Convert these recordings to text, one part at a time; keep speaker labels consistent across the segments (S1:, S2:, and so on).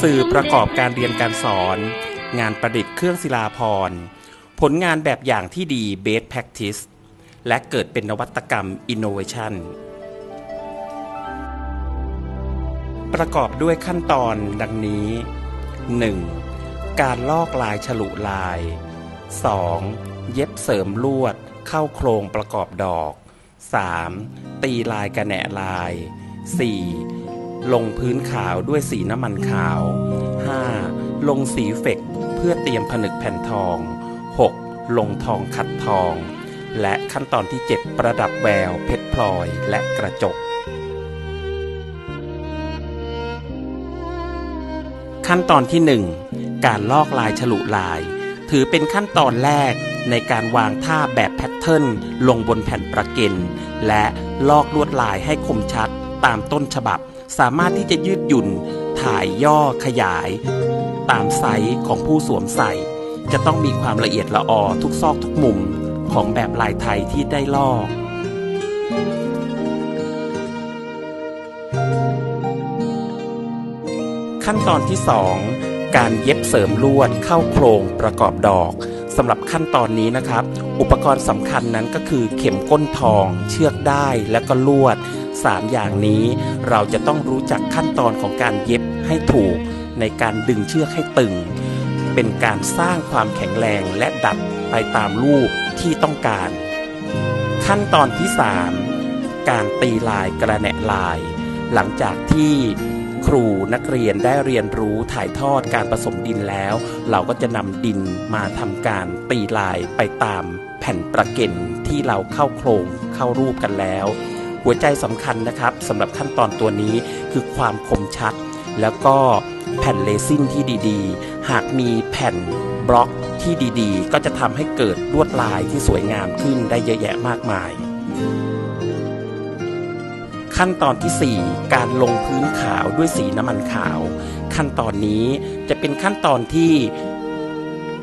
S1: สื่อประกอบการเรียนการสอน งานประดิษฐ์เครื่องศิลาพรณ์ผลงานแบบอย่างที่ดี Best Practice และเกิดเป็นนวัตกรรม Innovation ประกอบด้วยขั้นตอนดังนี้ 1. การลอกลายฉลุลาย 2. เย็บเสริมลวด เข้าโครงประกอบดอก 3. ตีลายกระแหนลาย 4. ลงพื้นขาวด้วยสีน้ำมันขาว 5. ลงสีเฟกเพื่อเตรียมผนึกแผ่นทอง 6. ลงทองขัดทอง และขั้นตอนที่ 7 ประดับแวว เพชรพลอยและกระจก ขั้นตอนที่ 1 การลอกลายฉลุลาย ถือเป็นขั้นตอนแรกในการวางท่าแบบแพทเทิร์นลงบนแผ่นประเก็นและลอกลวดลายให้คมชัดตามต้นฉบับ สามารถที่จะยืดหยุ่น ถ่ายย่อขยาย ตามไซส์ของผู้สวมใส่ จะต้องมีความละเอียดละออทุกซอกทุกมุมของแบบลายไทยที่ได้ลอกขั้นตอนที่ 2 การเย็บเสริมลวดเข้าโครงประกอบดอก สำหรับขั้นตอนนี้นะครับ อุปกรณ์สำคัญนั้นก็คือเข็มก้นทอง เชือกได้และก็ลวด 3 อย่างนี้ เราจะต้องรู้จักขั้นตอนของการเย็บให้ถูก ในการดึงเชือกให้ตึง เป็นการสร้างความแข็งแรงและดัดไปตามรูปที่ต้องการ ขั้นตอนที่ 3 การตีลายกระแหนลาย หลังจากที่ ครูนักเรียนได้เรียนรู้ถ่ายทอดการผสมดินแล้ว เราก็จะนำดินมาทำการตีลายไปตามแผ่นประเก็นที่เราเข้าโครงเข้ารูปกันแล้ว หัวใจสำคัญนะครับสำหรับขั้นตอนตัวนี้คือความคมชัด แล้วก็แผ่นเลซินที่ดีๆ หากมีแผ่นบล็อกที่ดีๆ ก็จะทำให้เกิดลวดลายที่สวยงามขึ้นได้เยอะแยะมากมาย ขั้นตอนที่ 4 การลงพื้นขาวด้วยสีน้ำมันขาว ขั้นตอนนี้จะเป็นขั้นตอนที่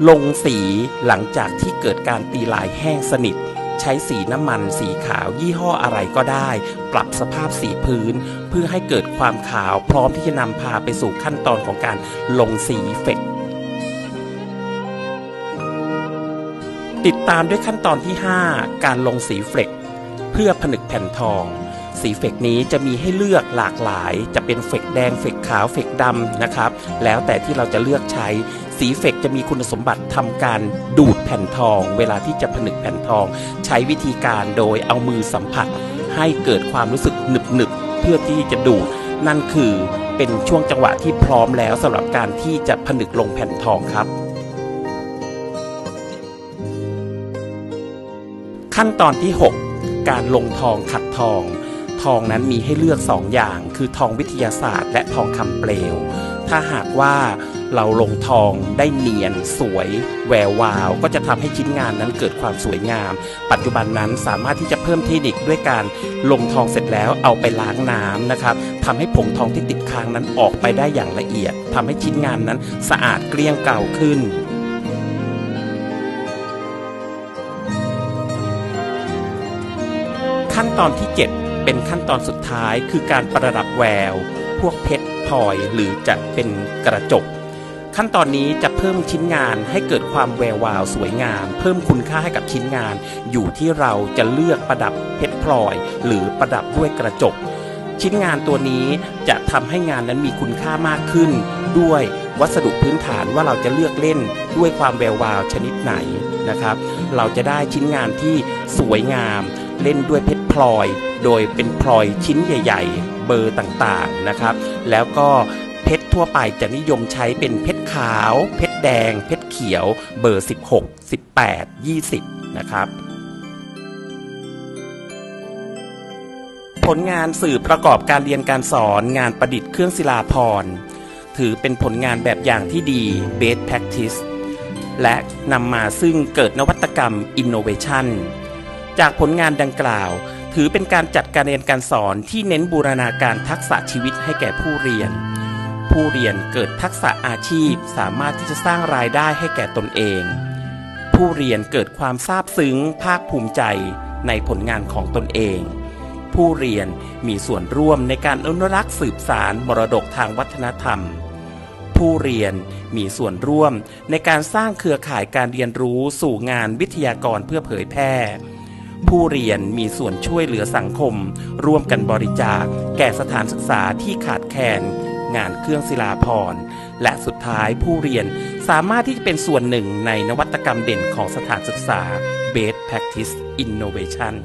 S1: ลงสีหลังจากที่เกิดการตีลายแห้งสนิท ใช้สีน้ำมันสีขาวยี่ห้ออะไรก็ได้ ปรับสภาพสีพื้น เพื่อให้เกิดความขาวพร้อมที่จะนำพาไปสู่ขั้นตอนของการลงสีเฟกติดตามด้วยขั้นตอนที่ 5 การลงสีเฟลกเพื่อผนึกแผ่นทอง สีเฟกนี้จะมีให้เลือกหลากหลาย จะเป็นเฟกแดงเฟกขาวเฟกดำนะครับ แล้วแต่ที่เราจะเลือกใช้ สีเฟกจะมีคุณสมบัติทำการดูดแผ่นทอง เวลาที่จะผนึกแผ่นทอง ใช้วิธีการโดยเอามือสัมผัส ให้เกิดความรู้สึกหนึบหนึบเพื่อที่จะดูด นั่นคือเป็นช่วงจังหวะที่พร้อมแล้วสำหรับการที่จะผนึกลงแผ่นทองครับขั้นตอนที่ 6 การลงทองขัดทอง ทองนั้นมีให้เลือก 2 อย่าง คือทองวิทยาศาสตร์ และทองคำเปลว ถ้าหากว่าเราลงทองได้เนียนสวยแวววาว ก็จะทำให้ชิ้นงานนั้นเกิดความสวยงาม ปัจจุบันนั้นสามารถที่จะเพิ่มเทคนิคด้วยการลงทองเสร็จแล้วเอาไปล้างน้ำนะครับทำให้ผงทองที่ติดค้างนั้นออกไปได้อย่างละเอียดทำให้ชิ้นงานนั้นสะอาดเกลี้ยงเก่าขึ้นขั้นตอนที่ 7 เป็นขั้นตอนสุดท้ายคือการประดับแวว พวกเพชรพลอยหรือจะเป็นกระจก ขั้นตอนนี้จะเพิ่มชิ้นงานให้เกิดความแวววาวสวยงาม เพิ่มคุณค่าให้กับชิ้นงาน อยู่ที่เราจะเลือกประดับเพชรพลอย หรือประดับด้วยกระจก ชิ้นงานตัวนี้จะทำให้งานนั้นมีคุณค่ามากขึ้น ด้วยวัสดุพื้นฐานว่าเราจะเลือกเล่นด้วยความแวววาวชนิดไหนนะครับ เราจะได้ชิ้นงานที่สวยงาม เล่นด้วยเพชร พลอย โดยเป็นพลอยชิ้นใหญ่ ๆ เบอร์ต่างๆนะครับ แล้วก็เพชรทั่วไปจะนิยมใช้เป็นเพชรขาว เพชรแดง เพชรเขียว เบอร์ 16 18 20 นะครับผลงานสื่อประกอบการเรียนการสอนงานประดิษฐ์เครื่องศิลาพรถือเป็นผลงานแบบอย่างที่ดี Best Practice และนำมาซึ่งเกิดนวัตกรรม Innovation จากผลงานดังกล่าว ถือเป็นการจัดการเรียนการสอนที่เน้นบูรณาการทักษะชีวิตให้แก่ผู้เรียน ผู้เรียนเกิดทักษะอาชีพสามารถที่จะสร้างรายได้ให้แก่ตนเอง ผู้เรียนเกิดความซาบซึ้ง ภาคภูมิใจในผลงานของตนเอง ผู้เรียนมีส่วนร่วมในการอนุรักษ์สืบสารมรดกทางวัฒนธรรม ผู้เรียนมีส่วนร่วมในการสร้างเครือข่ายการเรียนรู้สู่งานวิทยากรเพื่อเผยแพร่ ผู้เรียนมีส่วนช่วยเหลือสังคม ร่วมกันบริจาค แก่สถานศึกษาที่ขาดแคลนงานเครื่องศิลาพรณ์และสุดท้ายผู้เรียนสามารถที่จะเป็นส่วนหนึ่งในนวัตกรรมเด่นของสถานศึกษา Best Practice Innovation